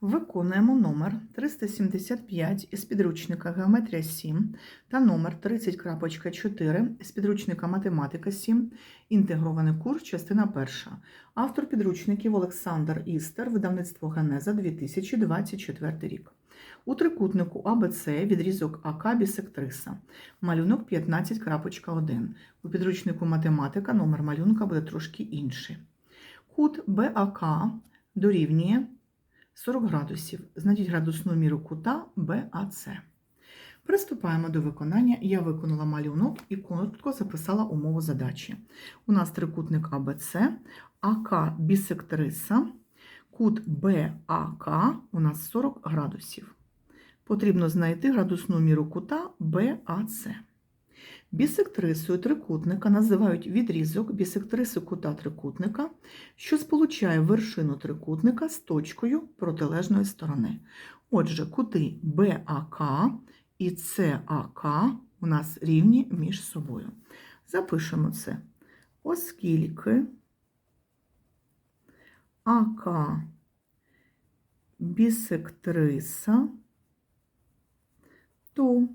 Виконуємо номер 375 із підручника Геометрія 7 та номер 30.4 із підручника Математика 7, інтегрований курс, частина 1. Автор підручників Олександр Істер, видавництво Генеза 2024 рік. У трикутнику АБЦ відрізок АК бісектриса. Малюнок 15.1. У підручнику Математика номер малюнка буде трошки інший. Кут БАК дорівнює 40 градусів. Знайдіть градусну міру кута БАЦ. Приступаємо до виконання. Я виконала малюнок і коротко записала умову задачі. У нас трикутник АБЦ, АК бісектриса, кут БАК у нас 40 градусів. Потрібно знайти градусну міру кута БАЦ. Бісектрисою трикутника називають відрізок бісектриси кута трикутника, що сполучає вершину трикутника з точкою протилежної сторони. Отже, кути БАК і САК у нас рівні між собою. Запишемо це. Оскільки АК бісектриса, то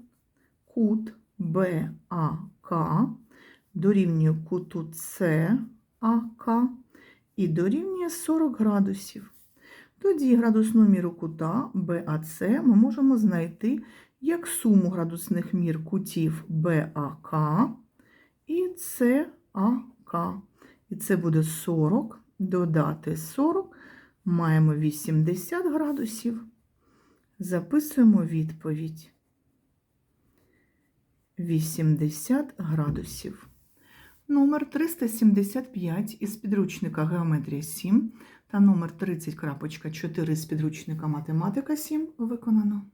кут БАК дорівнює куту САК і дорівнює 40 градусів. Тоді градусну міру кута БАЦ ми можемо знайти як суму градусних мір кутів БАК і САК. І це буде 40, додати 40, маємо 80 градусів. Записуємо відповідь. 80 градусів. Номер 375 із підручника Геометрія 7 та номер 30.4 з підручника Математика 7 виконано.